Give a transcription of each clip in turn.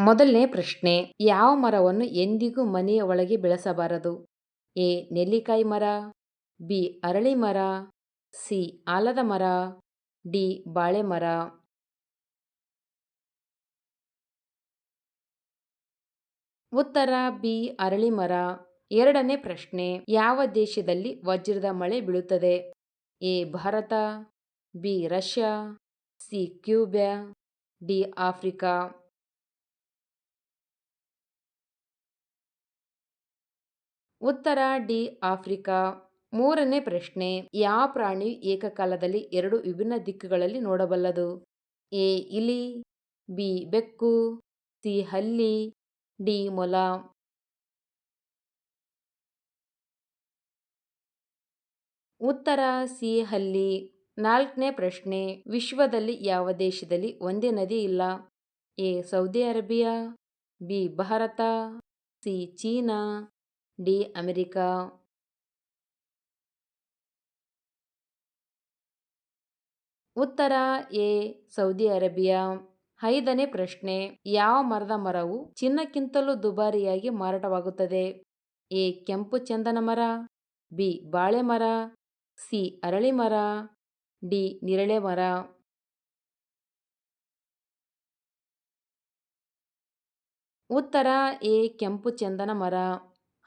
ಮೊದಲನೇ ಪ್ರಶ್ನೆ, ಯಾವ ಮರವನ್ನು ಎಂದಿಗೂ ಮನೆಯ ಒಳಗೆ ಬೆಳೆಸಬಾರದು? ಎ, ನೆಲ್ಲಿಕಾಯಿ ಮರ, ಬಿ, ಅರಳಿ ಮರ, ಸಿ, ಆಲದ ಮರ, ಡಿ, ಬಾಳೆ ಮರ. ಉತ್ತರ, ಬಿ, ಅರಳಿ ಮರ. ಎರಡನೇ ಪ್ರಶ್ನೆ, ಯಾವ ದೇಶದಲ್ಲಿ ವಜ್ರದ ಮಳೆ ಬೀಳುತ್ತದೆ? A, Bharat, B, Russia, C, Cuba, D, Africa. ಉತ್ತರ ಡಿ, ಆಫ್ರಿಕಾ. ಮೂರನೇ ಪ್ರಶ್ನೆ, ಯಾವ ಪ್ರಾಣಿ ಏಕಕಾಲದಲ್ಲಿ ಎರಡು ವಿಭಿನ್ನ ದಿಕ್ಕುಗಳಲ್ಲಿ ನೋಡಬಲ್ಲದು? ಎ, ಇಲಿ, ಬಿ, ಬೆಕ್ಕು, ಸಿ, ಹಲ್ಲಿ, ಡಿ, ಮೊಲ. ಉತ್ತರ ಸಿ, ಹಲ್ಲಿ. ನಾಲ್ಕನೇ ಪ್ರಶ್ನೆ, ವಿಶ್ವದಲ್ಲಿ ಯಾವ ದೇಶದಲ್ಲಿ ಒಂದೇ ನದಿ ಇಲ್ಲ? A, Saudi Arabia, B, Bharat, C, China. D America ಉತ್ತರ ಎ, ಸೌದಿ ಅರೇಬಿಯಾ ಐದನೇ ಪ್ರಶ್ನೆ, ಯಾವ ಮರದ ಮರವು ಚಿನ್ನಕ್ಕಿಂತಲೂ ದುಬಾರಿಯಾಗಿ ಮಾರಾಟವಾಗುತ್ತದೆ? ಎ, ಕೆಂಪು ಚಂದನ ಮರ, ಬಿ, ಬಾಳೆ ಮರ, ಸಿ, ಅರಳಿ ಮರ, ಡಿ, ನಿರಳೆ ಮರ. ಉತ್ತರ ಎ, ಕೆಂಪು ಚಂದನ ಮರ.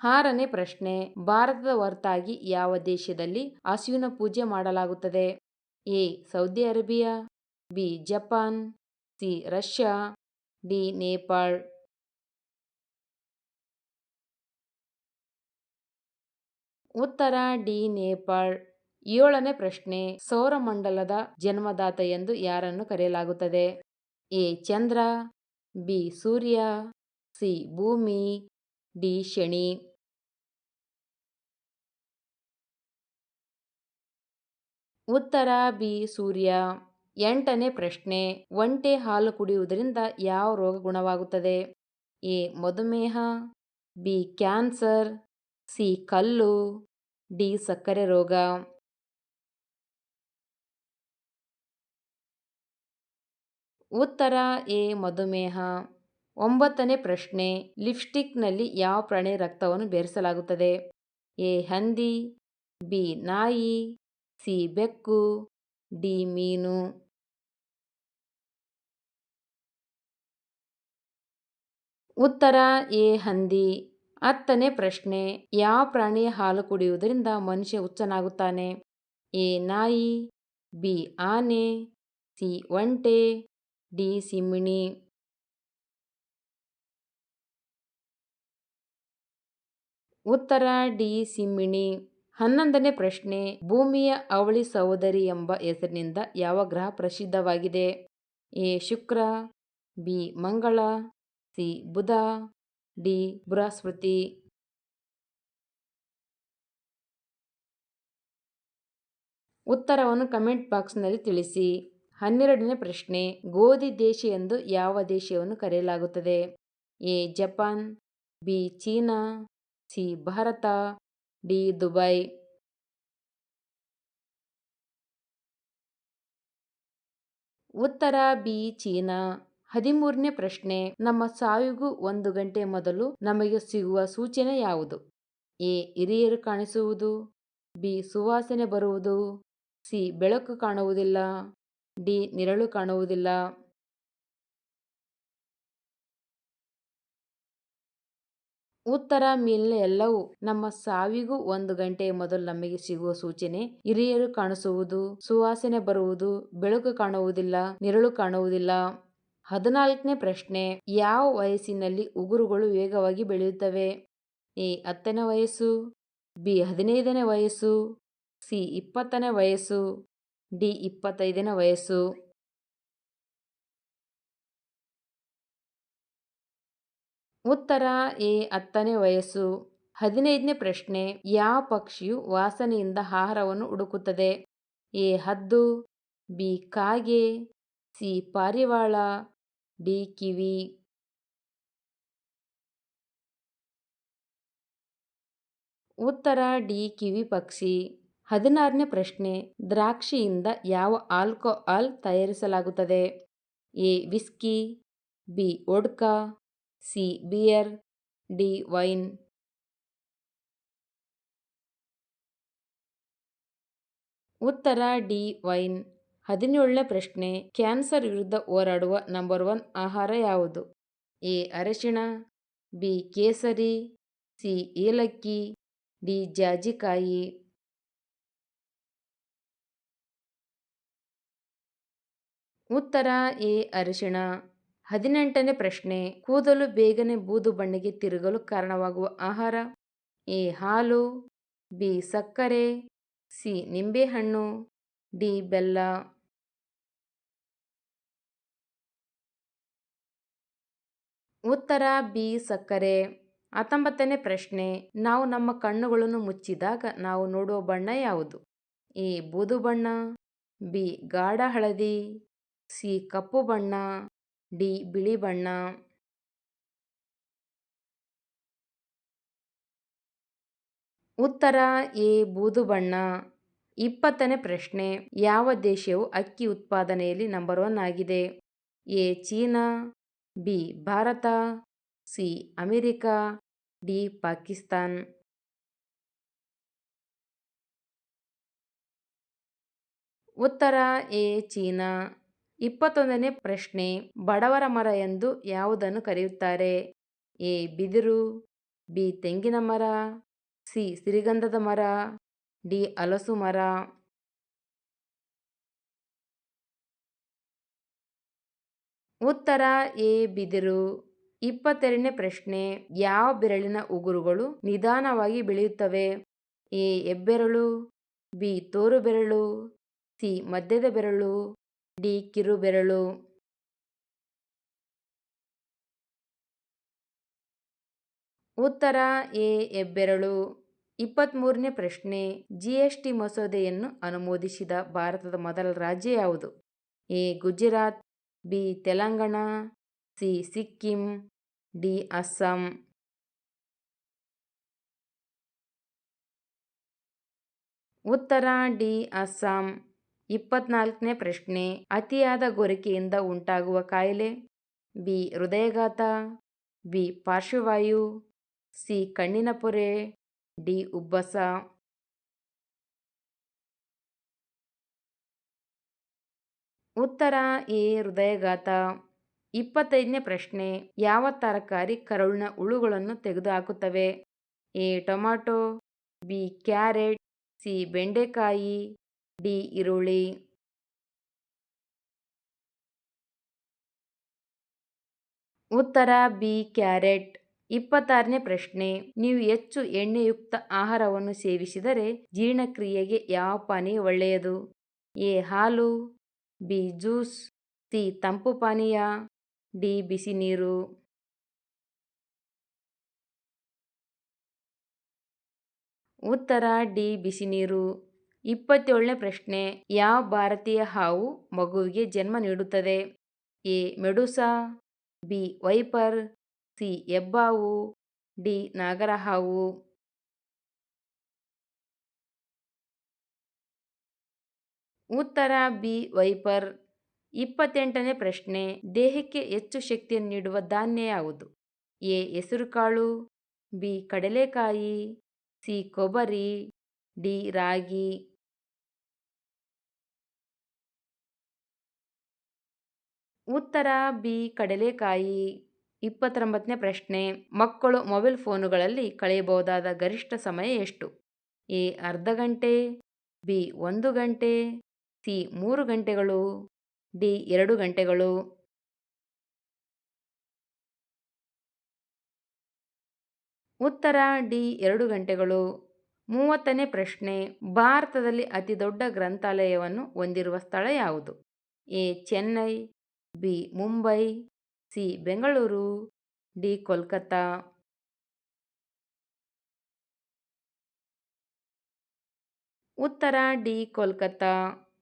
ಆರನೇ ಪ್ರಶ್ನೆ, ಭಾರತದ ಹೊರತಾಗಿ ಯಾವ ದೇಶದಲ್ಲಿ ಹಸುವಿನ ಪೂಜೆ ಮಾಡಲಾಗುತ್ತದೆ? A, Saudi Arabia, B, Japan, C, Russia, D, Nepal. ಉತ್ತರ, ಡಿ, ನೇಪಾಳ್. ಏಳನೇ ಪ್ರಶ್ನೆ, ಸೌರಮಂಡಲದ ಜನ್ಮದಾತ ಎಂದು ಯಾರನ್ನು ಕರೆಯಲಾಗುತ್ತದೆ? ಎ, ಚಂದ್ರ, ಬಿ, ಸೂರ್ಯ, ಸಿ, ಭೂಮಿ, ಡಿ, ಶನಿ. ಉತ್ತರ ಬಿ ಸೂರ್ಯ. ಎಂಟನೇ ಪ್ರಶ್ನೆ, ಒಂಟೆ ಹಾಲು ಕುಡಿಯುವುದರಿಂದ ಯಾವ ರೋಗ ಗುಣವಾಗುತ್ತದೆ? ಎ, ಮಧುಮೇಹ, ಬಿ, ಕ್ಯಾನ್ಸರ್, ಸಿ, ಕಲ್ಲು, ಡಿ, ಸಕ್ಕರೆ ರೋಗ. ಉತ್ತರ ಎ, ಮಧುಮೇಹ. ಒಂಬತ್ತನೇ ಪ್ರಶ್ನೆ, ಲಿಪ್ಸ್ಟಿಕ್ನಲ್ಲಿ ಯಾವ ಪ್ರಾಣಿ ರಕ್ತವನ್ನು ಬೆರೆಸಲಾಗುತ್ತದೆ? ಎ, ಹಂದಿ, ಬಿ, ನಾಯಿ ಸಿ ಬೆಕ್ಕು ಡಿ ಮೀನು. ಉತ್ತರ, ಎ ಹಂದಿ. ಹತ್ತನೇ ಪ್ರಶ್ನೆ, ಯಾವ ಪ್ರಾಣಿಯ ಹಾಲು ಕುಡಿಯುವುದರಿಂದ ಮನುಷ್ಯ ಹುಚ್ಚನಾಗುತ್ತಾನೆ? ಎ ನಾಯಿ, ಬಿ ಆನೆ, ಸಿ ಒಂಟೆ, ಡಿ ಸಿಮಿಣಿ ಉತ್ತರ, ಡಿ ಸಿಂಹಿಣಿ. ಹನ್ನೊಂದನೇ ಪ್ರಶ್ನೆ, ಭೂಮಿಯ ಅವಳಿ ಸಹೋದರಿ ಎಂಬ ಹೆಸರಿನಿಂದ ಯಾವ ಗ್ರಹ ಪ್ರಸಿದ್ಧವಾಗಿದೆ? ಎ, ಶುಕ್ರ, ಬಿ, ಮಂಗಳ, ಸಿ, ಬುಧ, ಡಿ, ಬೃಹಸ್ಪತಿ. ಉತ್ತರವನ್ನು ಕಮೆಂಟ್ ಬಾಕ್ಸ್ನಲ್ಲಿ ತಿಳಿಸಿ. ಹನ್ನೆರಡನೇ ಪ್ರಶ್ನೆ, ಗೋಧಿ ದೇಶ ಎಂದು ಯಾವ ದೇಶವನ್ನು ಕರೆಯಲಾಗುತ್ತದೆ? A, Japan, B, China, C, Bharat. D, Dubai. ಉತ್ತರ ಬಿ, ಚೀನಾ. ಹದಿಮೂರನೇ ಪ್ರಶ್ನೆ. ನಮ್ಮ ಸಾವಿಗೂ ಒಂದು ಗಂಟೆ ಮೊದಲು ನಮಗೆ ಸಿಗುವ ಸೂಚನೆ ಯಾವುದು? ಎ, ಹಿರಿಯರು ಕಾಣಿಸುವುದು. ಬಿ, ಸುವಾಸನೆ ಬರುವುದು. ಸಿ, ಬೆಳಕು ಕಾಣುವುದಿಲ್ಲ. ಡಿ, ನಿರಳು ಕಾಣುವುದಿಲ್ಲ. ಉತ್ತರ ಮೇಲಿನ ಎಲ್ಲವೂ ನಮ್ಮ ಸಾವಿಗೂ ಒಂದು ಗಂಟೆ ಮೊದಲು ನಮಗೆ ಸಿಗುವ ಸೂಚನೆ. ಹಿರಿಯರು ಕಾಣಿಸುವುದು, ಸುವಾಸನೆ ಬರುವುದು, ಬೆಳಕು ಕಾಣುವುದಿಲ್ಲ, ನೆರಳು ಕಾಣುವುದಿಲ್ಲ. ಹದಿನಾಲ್ಕನೇ ಪ್ರಶ್ನೆ, ಯಾವ ವಯಸ್ಸಿನಲ್ಲಿ ಉಗುರುಗಳು ವೇಗವಾಗಿ ಬೆಳೆಯುತ್ತವೆ? ಎ, ಹತ್ತನೇ ವಯಸ್ಸು, ಬಿ, ಹದಿನೈದನೇ ವಯಸ್ಸು, ಸಿ, ಇಪ್ಪತ್ತನೇ ವಯಸ್ಸು, ಡಿ, ಇಪ್ಪತ್ತೈದನೇ ವಯಸ್ಸು. ಉತ್ತರ ಎ ಹತ್ತನೇ ವಯಸ್ಸು. ಹದಿನೈದನೇ ಪ್ರಶ್ನೆ ಯಾವ ಪಕ್ಷಿಯು ವಾಸನೆಯಿಂದ ಆಹಾರವನ್ನು ಹುಡುಕುತ್ತದೆ? ಎ ಹದ್ದು, ಬಿ ಕಾಗೆ, ಸಿ ಪಾರಿವಾಳ, ಡಿ ಕಿವಿ. ಉತ್ತರ ಡಿ ಕಿವಿ ಪಕ್ಷಿ. ಹದಿನಾರನೇ ಪ್ರಶ್ನೆ, ದ್ರಾಕ್ಷಿಯಿಂದ ಯಾವ ಆಲ್ಕೋಹಾಲ್ ತಯಾರಿಸಲಾಗುತ್ತದೆ? A whisky, B vodka C, beer, D, wine. ಉತ್ತರ, ಡಿ, ವೈನ್. ಹದಿನೇಳನೇ ಪ್ರಶ್ನೆ, ಕ್ಯಾನ್ಸರ್ ವಿರುದ್ಧ ಹೋರಾಡುವ ನಂಬರ್ ಒನ್ ಆಹಾರ ಯಾವುದು? ಎ, ಅರಿಶಿಣ, ಬಿ, ಕೇಸರಿ, ಸಿ, ಏಲಕ್ಕಿ, ಡಿ, ಜಾಜಿಕಾಯಿ. ಉತ್ತರ, ಎ, ಅರಿಶಿಣ. ಹದಿನೆಂಟನೇ ಪ್ರಶ್ನೆ, ಕೂದಲು ಬೇಗನೆ ಬೂದು ಬಣ್ಣಿಗೆ ತಿರುಗಲು ಕಾರಣವಾಗುವ ಆಹಾರ? ಎ, ಹಾಲು, ಬಿ, ಸಕ್ಕರೆ, ಸಿ, ನಿಂಬೆಹಣ್ಣು, ಡಿ, ಬೆಲ್ಲ. ಉತ್ತರ, ಬಿ, ಸಕ್ಕರೆ. ಹತ್ತೊಂಬತ್ತನೇ ಪ್ರಶ್ನೆ, ನಾವು ನಮ್ಮ ಕಣ್ಣುಗಳನ್ನು ಮುಚ್ಚಿದಾಗ ನಾವು ನೋಡುವ ಬಣ್ಣ ಯಾವುದು? ಎ, ಬೂದು ಬಣ್ಣ, ಬಿ, ಗಾಢ ಹಳದಿ, ಸಿ, ಕಪ್ಪು ಬಣ್ಣ. ಡಿ, ಬಿಳಿ ಬಣ್ಣ. ಉತ್ತರ, ಎ, ಬೂದು ಬಣ್ಣ. ಇಪ್ಪತ್ತನೇ ಪ್ರಶ್ನೆ. ಯಾವ ದೇಶವು ಅಕ್ಕಿ ಉತ್ಪಾದನೆಯಲ್ಲಿ ನಂಬರ್ ಒನ್ ಆಗಿದೆ? A, China, B, Bharat, C, America, D, Pakistan. ಉತ್ತರ, ಎ, ಚೀನಾ. ಇಪ್ಪತ್ತೊಂದನೇ ಪ್ರಶ್ನೆ, ಬಡವರ ಮರ ಎಂದು ಯಾವುದನ್ನು ಕರೆಯುತ್ತಾರೆ? ಎ, ಬಿದಿರು, ಬಿ, ತೆಂಗಿನ ಮರ, ಸಿ, ಸಿರಿಗಂಧದ ಮರ, ಡಿ, ಹಲಸು ಮರ. ಉತ್ತರ, ಎ, ಬಿದಿರು. ಇಪ್ಪತ್ತೆರಡನೇ ಪ್ರಶ್ನೆ, ಯಾವ ಬೆರಳಿನ ಉಗುರುಗಳು ನಿಧಾನವಾಗಿ ಬೆಳೆಯುತ್ತವೆ? ಎ, ಹೆಬ್ಬೆರಳು, ಬಿ ತೋರು ಬೆರಳು ಸಿ ಮಧ್ಯದ ಬೆರಳು. ಡಿ ಕಿರುಬೆರಳು ಉತ್ತರ ಎ ಹೆಬ್ಬೆರಳು ಇಪ್ಪತ್ತ್ಮೂರನೇ ಪ್ರಶ್ನೆ. ಜಿ ಎಸ್ ಟಿ ಮಸೂದೆಯನ್ನು ಅನುಮೋದಿಸಿದ ಭಾರತದ ಮೊದಲ ರಾಜ್ಯ ಯಾವುದು? A. Gujarat, B. Telangana, C. Sikkim, D. Assam. ಉತ್ತರ ಡಿ. ಅಸ್ಸಾಂ. ಇಪ್ಪತ್ನಾಲ್ಕನೇ ಪ್ರಶ್ನೆ, ಅತಿಯಾದ ಗೊರಕೆಯಿಂದ ಉಂಟಾಗುವ ಕಾಯಿಲೆ? ಬಿ, ಹೃದಯಘಾತ. ಬಿ, ಪಾರ್ಶ್ವವಾಯು. ಸಿ, ಕಣ್ಣಿನ ಪೊರೆ. ಡಿ, ಉಬ್ಬಸ. ಉತ್ತರ ಎ, ಹೃದಯಘಾತ. ಇಪ್ಪತ್ತೈದನೇ ಪ್ರಶ್ನೆ, ಯಾವ ತರಕಾರಿ ಕರುಳಿನ ಹುಳುಗಳನ್ನು ತೆಗೆದುಹಾಕುತ್ತವೆ? A, tomato. B, carrot. C, ಬೆಂಡೆಕಾಯಿ. ಡಿ ಈರುಳ್ಳಿ ಉತ್ತರ ಬಿ ಕ್ಯಾರೆಟ್. ಇಪ್ಪತ್ತಾರನೇ ಪ್ರಶ್ನೆ. ನೀವು ಹೆಚ್ಚು ಎಣ್ಣೆಯುಕ್ತ ಆಹಾರವನ್ನು ಸೇವಿಸಿದರೆ ಜೀರ್ಣಕ್ರಿಯೆಗೆ ಯಾವ ಪಾನೀಯ ಒಳ್ಳೆಯದು? ಎ. ಹಾಲು, ಬಿ. Juice, C. ತಂಪು ಪಾನೀಯ, ಡಿ. ಬಿಸಿ ನೀರು ಉತ್ತರ ಡಿ. ಬಿಸಿ ನೀರು ಇಪ್ಪತ್ತೇಳನೇ ಪ್ರಶ್ನೆ, ಯಾವ ಭಾರತೀಯ ಹಾವು ಮಗುವಿಗೆ ಜನ್ಮ ನೀಡುತ್ತದೆ? A, Medusa, B, viper, C ಹೆಬ್ಬಾವು D, ನಾಗರಹಾವು. ಉತ್ತರ, ಬಿ, ವೈಪರ್. ಇಪ್ಪತ್ತೆಂಟನೇ ಪ್ರಶ್ನೆ, ದೇಹಕ್ಕೆ ಹೆಚ್ಚು ಶಕ್ತಿಯನ್ನು ನೀಡುವ ಧಾನ್ಯ ಯಾವುದು? ಎ, ಹೆಸರುಕಾಳು, ಬಿ, ಕಡಲೆಕಾಯಿ, ಸಿ, ಕೊಬ್ಬರಿ, ಡಿ, ರಾಗಿ. ಉತ್ತರ ಬಿ, ಕಡಲೆಕಾಯಿ. ಇಪ್ಪತ್ತೊಂಬತ್ತನೇ ಪ್ರಶ್ನೆ, ಮಕ್ಕಳು ಮೊಬೈಲ್ ಫೋನುಗಳಲ್ಲಿ ಕಳೆಯಬಹುದಾದ ಗರಿಷ್ಠ ಸಮಯ ಎಷ್ಟು? ಎ, ಅರ್ಧ ಗಂಟೆ, ಬಿ, ಒಂದು ಗಂಟೆ, ಸಿ, ಮೂರು ಗಂಟೆಗಳು, ಡಿ, ಎರಡು ಗಂಟೆಗಳು. ಉತ್ತರ ಡಿ, ಎರಡು ಗಂಟೆಗಳು. ಮೂವತ್ತನೇ ಪ್ರಶ್ನೆ, ಭಾರತದಲ್ಲಿ ಅತಿ ದೊಡ್ಡ ಗ್ರಂಥಾಲಯವನ್ನು ಹೊಂದಿರುವ ಸ್ಥಳ ಯಾವುದು? A, Chennai B Mumbai C Bengaluru D Kolkata. ಉತ್ತರ ಡಿ ಕೋಲ್ಕತ್ತಾ.